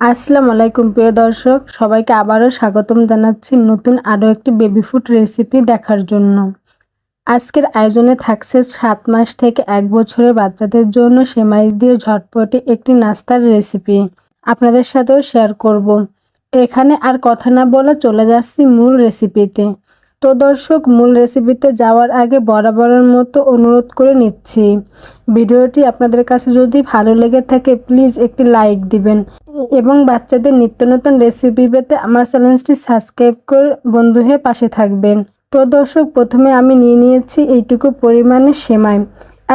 আসসালামু আলাইকুম, প্রিয় দর্শক। সবাইকে আবারও স্বাগতম জানাচ্ছি নতুন আরও একটি বেবি ফুড রেসিপি দেখার জন্য। আজকের আয়োজনে থাকছে সাত মাস থেকে এক বছরের বাচ্চাদের জন্য সেমাই দিয়ে ঝটপটে একটি নাস্তার রেসিপি আপনাদের সাথেও শেয়ার করব। এখানে আর কথা না বলে চলে যাচ্ছি মূল রেসিপিতে তো দর্শক মূল রেসিপিতে যাওয়ার আগে বরাবরের মতো অনুরোধ করে নিচ্ছি। ভিডিওটি আপনাদের কাছে যদি ভালো লেগে থাকে প্লিজ একটি লাইক দিবেন এবং বাচ্চাদের নিত্য নতুন রেসিপি পেতে আমার চ্যানেলটি সাবস্ক্রাইব করে বন্ধু হয়ে পাশে থাকবেন। তো দর্শক, প্রথমে আমি নিয়ে নিয়েছি এইটুকু পরিমাণে সেমাই।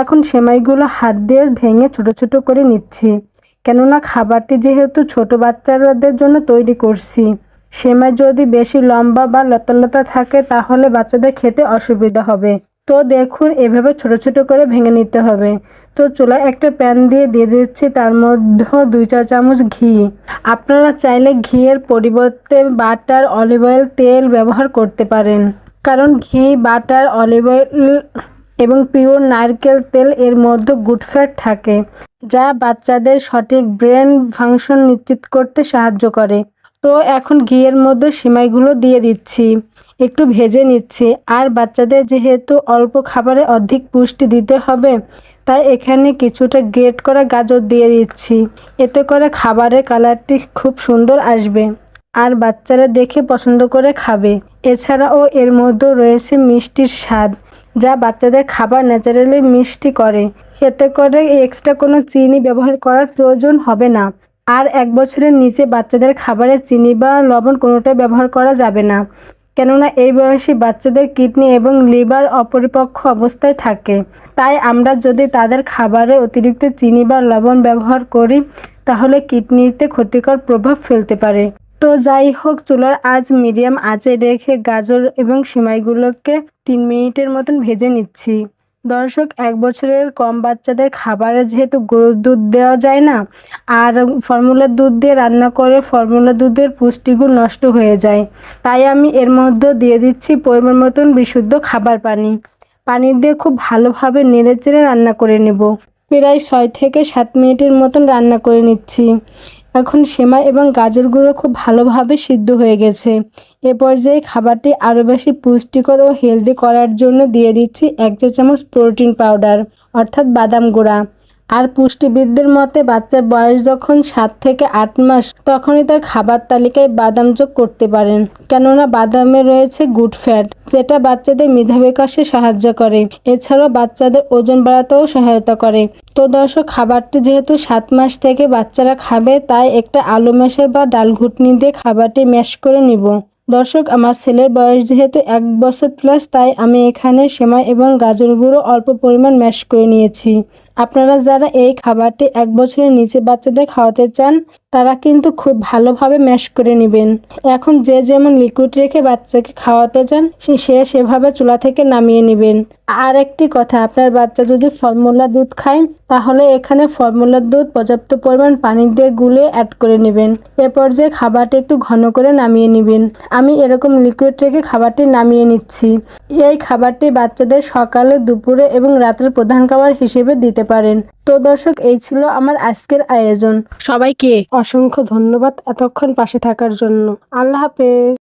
এখন সেমাইগুলো হাত দিয়ে ভেঙে ছোট ছোট করে নিচ্ছি। কেননা খাবারটি যেহেতু ছোট বাচ্চাদের জন্য তৈরি করছি। সেমাই যদি বেশি লম্বা বা লতা লতা থাকে, তাহলে বাচ্চাদের খেতে অসুবিধা হবে। তো দেখুন, এভাবে ছোট ছোট করে ভেঙে নিতে হবে। তো চুলায় একটা প্যান দিয়ে দিয়ে দিচ্ছি, তার মধ্যে দুই চা চামচ ঘি। আপনারা চাইলে ঘিয়ের পরিবর্তে বাটার, অলিভ অয়েল, তেল ব্যবহার করতে পারেন। কারণ ঘি, বাটার, অলিভ অয়েল এবং পিওর নারকেল তেল এর মধ্যে গুড ফ্যাট থাকে, যা বাচ্চাদের সঠিক ব্রেন ফাংশন নিশ্চিত করতে সাহায্য করে। তো এখন ঘিয়ের মধ্যে সিমাইগুলো দিয়ে দিচ্ছি। একটু ভেজে নিচ্ছি। আর বাচ্চাদের যেহেতু অল্প খাবারে অধিক পুষ্টি দিতে হবে, তাই এখানে কিছুটা গ্রেট করা গাজর দিয়ে দিচ্ছি। এতে করে খাবারের কালারটি খুব সুন্দর আসবে আর বাচ্চারা দেখে পছন্দ করে খাবে। এছাড়াও এর মধ্যে রয়েছে মিষ্টির স্বাদ, যা বাচ্চাদের খাবার ন্যাচারালি মিষ্টি করে। এতে করে এক্সট্রা কোনো চিনি ব্যবহার করার প্রয়োজন হবে না। আর এক বছরের নিচে বাচ্চাদের খাবারে চিনি বা লবণ কোনোটাই ব্যবহার করা যাবে না। কেননা এই বয়সী বাচ্চাদের কিডনি এবং লিভার অপরিপক্ষ অবস্থায় থাকে। তাই আমরা যদি তাদের খাবারে অতিরিক্ত চিনি বা লবণ ব্যবহার করি, তাহলে কিডনিতে ক্ষতিকর প্রভাব ফেলতে পারে। তো যাই হোক, চুলার আজ মিডিয়াম আঁচে রেখে গাজর এবং সিমাইগুলোকে তিন মিনিটের মতন ভেজে নিচ্ছি। দর্শক, এক বছরের কম বাচ্চাদের খাবারে যেহেতু গরুর দুধ দেওয়া যায় না, আর ফর্মুলার দুধ দিয়ে রান্না করে ফর্মুলা দুধের পুষ্টিগুণ নষ্ট হয়ে যায়। তাই আমি এর মধ্যে দিয়ে দিচ্ছি পরিমাণ মতন বিশুদ্ধ খাবার পানি। পানি দিয়ে খুব ভালোভাবে নেড়ে চেড়ে রান্না করে নেব। প্রায় ছয় থেকে সাত মিনিটের মতন রান্না করে নিচ্ছি। এখন সেমাই এবং গাজর গুঁড়ো খুব ভালোভাবে সিদ্ধ হয়ে গেছে। এ পর্যায়ে খাবারটি আরও বেশি পুষ্টিকর ও হেলদি করার জন্য দিয়ে দিচ্ছি এক চা চামচ প্রোটিন পাউডার অর্থাৎ বাদাম গুঁড়া। আর পুষ্টিবিদদের মতে বাচ্চার বয়স যখন সাত থেকে আট মাস, তখনই তার খাবার তালিকায় বাদাম যোগ করতে পারেন। কেননা বাদামে রয়েছে গুড ফ্যাট, যেটা বাচ্চাদের মেধা বিকাশে সাহায্য করে। এছাড়াও বাচ্চাদের ওজন বাড়াতেও সহায়তা করে। তো দর্শক, খাবারটি যেহেতু সাত মাস থেকে বাচ্চারা খাবে, তাই একটা আলু মেশার বা ডাল ঘুটনি দিয়ে খাবারটি ম্যাশ করে নিব। দর্শক, আমার ছেলের বয়স যেহেতু এক বছর প্লাস, তাই আমি এখানে সেমাই এবং গাজর গুঁড়ো অল্প পরিমাণ ম্যাশ করে নিয়েছি। আপনারা যারা এই খাবারটি এক বছরের নিচে বাচ্চাদের খাওয়াতে চান, তারা কিন্তু খুব ভালোভাবে ম্যাশ করে নেবেন। এখন যে যেমন লিকুইড রেখে বাচ্চাকে খাওয়াতে চান, সে সেভাবে চুলা থেকে নামিয়ে নেবেন। আর একটি কথা, আপনার বাচ্চা যদি ফর্মুলা দুধ খায়, তাহলে এখানে ফর্মুলার দুধ পর্যাপ্ত পরিমাণ পানি দিয়ে গুলে অ্যাড করে নেবেন। এ পর্যায়ে খাবারটি একটু ঘন করে নামিয়ে নেবেন। আমি এরকম লিকুইড রেখে খাবারটি নামিয়ে নিচ্ছি। এই খাবারটি বাচ্চাদের সকালে, দুপুরে এবং রাতের প্রধান খাবার হিসেবে দিতে পারেন। তো দর্শক, এই ছিল আমার আজকের আয়োজন। সবাইকে অসংখ্য ধন্যবাদ এতক্ষণ পাশে থাকার জন্য। আল্লাহ হাফেজ।